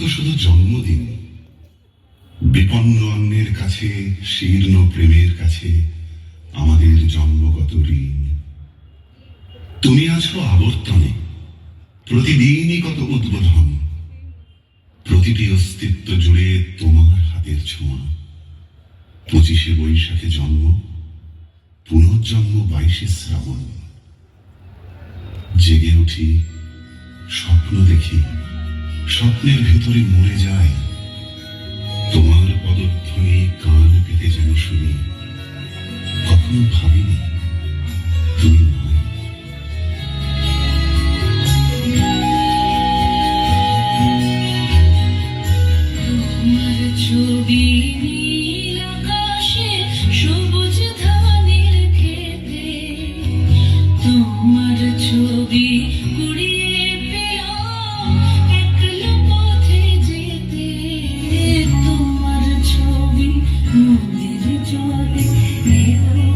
তো শুধু জন্মদিন? বিপন্ন অন্যের কাছে, শীর্ণ প্রেমের কাছে আমাদের জন্মগত ঋণ। তুমি আছো আবর্তনে, প্রতিদিনই কত উদ্বোধন। প্রতিটি অস্তিত্ব জুড়ে তোমার হাতের ছোঁয়া। পঁচিশে বৈশাখে জন্ম, পুনর্জন্ম বাইশে শ্রাবণ। জেগে উঠি, স্বপ্ন দেখি। স্বপ্নের ভেতরে মরে যায়। তোমার পদধ্বনি কান পেতে যেন শুনি। কখনো ভাবিনি ไม่รู้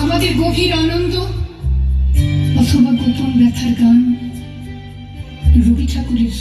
আমাদের গভীর আনন্দ অথবা গোপন ব্যথার গান রবি ঠাকুরের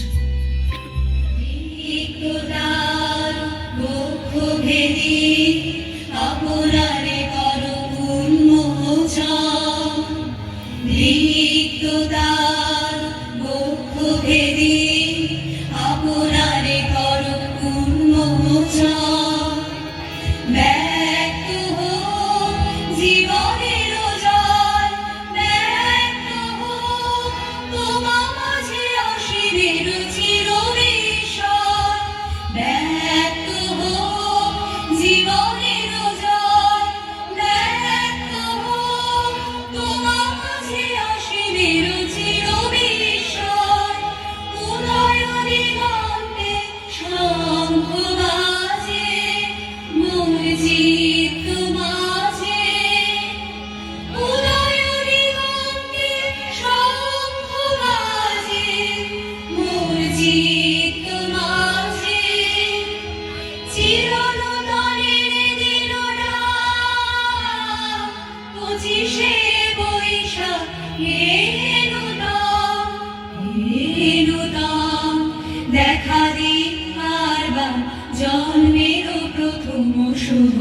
পঁচিশে দেখা দিন বারবার। জন্মের প্রথম শুভ